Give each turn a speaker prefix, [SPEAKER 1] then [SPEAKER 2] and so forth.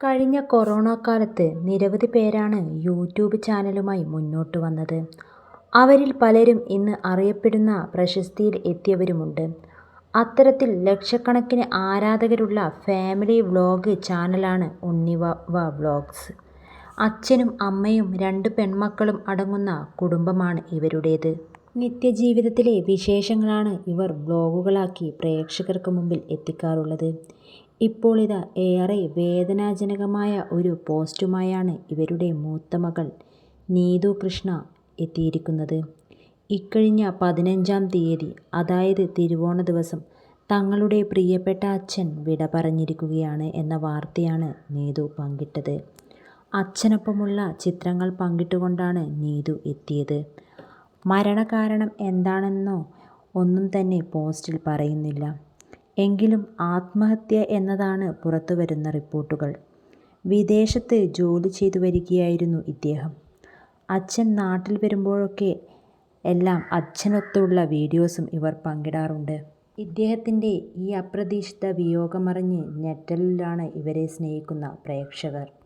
[SPEAKER 1] കഴിഞ്ഞ കൊറോണ കാലത്ത് നിരവധി പേരാണ് യൂട്യൂബ് ചാനലുമായി മുന്നോട്ട് വന്നത്. അവരിൽ പലരും ഇന്ന് അറിയപ്പെടുന്ന പ്രശസ്തിയിൽ എത്തിയവരുമുണ്ട്. അത്തരത്തിൽ ലക്ഷക്കണക്കിന് ആരാധകരുള്ള ഫാമിലി വ്ളോഗ് ചാനലാണ് ഉണ്ണിവ വ്ളോഗ്സ്. അച്ഛനും അമ്മയും രണ്ട് പെൺമക്കളും അടങ്ങുന്ന കുടുംബമാണ് ഇവരുടേത്. നിത്യജീവിതത്തിലെ വിശേഷങ്ങളാണ് ഇവർ വ്ളോഗുകളാക്കി പ്രേക്ഷകർക്ക് മുമ്പിൽ എത്തിക്കാറുള്ളത്. ഇപ്പോളിതാ ഏറെ വേദനാജനകമായ ഒരു പോസ്റ്റുമായാണ് ഇവരുടെ മൂത്ത മകൾ നീതു കൃഷ്ണ എത്തിയിരിക്കുന്നത്. ഇക്കഴിഞ്ഞ പതിനഞ്ചാം തീയതി അതായത് തിരുവോണ ദിവസം തങ്ങളുടെ പ്രിയപ്പെട്ട അച്ഛൻ വിട പറഞ്ഞിരിക്കുകയാണ് എന്ന വാർത്തയാണ് നീതു പങ്കിട്ടത്. അച്ഛനൊപ്പമുള്ള ചിത്രങ്ങൾ പങ്കിട്ടുകൊണ്ടാണ് നീതു എത്തിയത്. മരണകാരണം എന്താണെന്നോ ഒന്നും തന്നെ പോസ്റ്റിൽ പറയുന്നില്ല. എങ്കിലും ആത്മഹത്യ എന്നതാണ് പുറത്തുവരുന്ന റിപ്പോർട്ടുകൾ. വിദേശത്ത് ജോലി ചെയ്തു വരികയായിരുന്നു ഇദ്ദേഹം. അച്ഛൻ നാട്ടിൽ വരുമ്പോഴൊക്കെ എല്ലാം അച്ഛനൊത്തുള്ള വീഡിയോസും ഇവർ പങ്കിടാറുണ്ട്. ഇദ്ദേഹത്തിന്റെ ഈ അപ്രതീക്ഷിത വിയോഗമറിഞ്ഞ് ഞെട്ടലിലാണ് ഇവരെ സ്നേഹിക്കുന്ന പ്രേക്ഷകർ.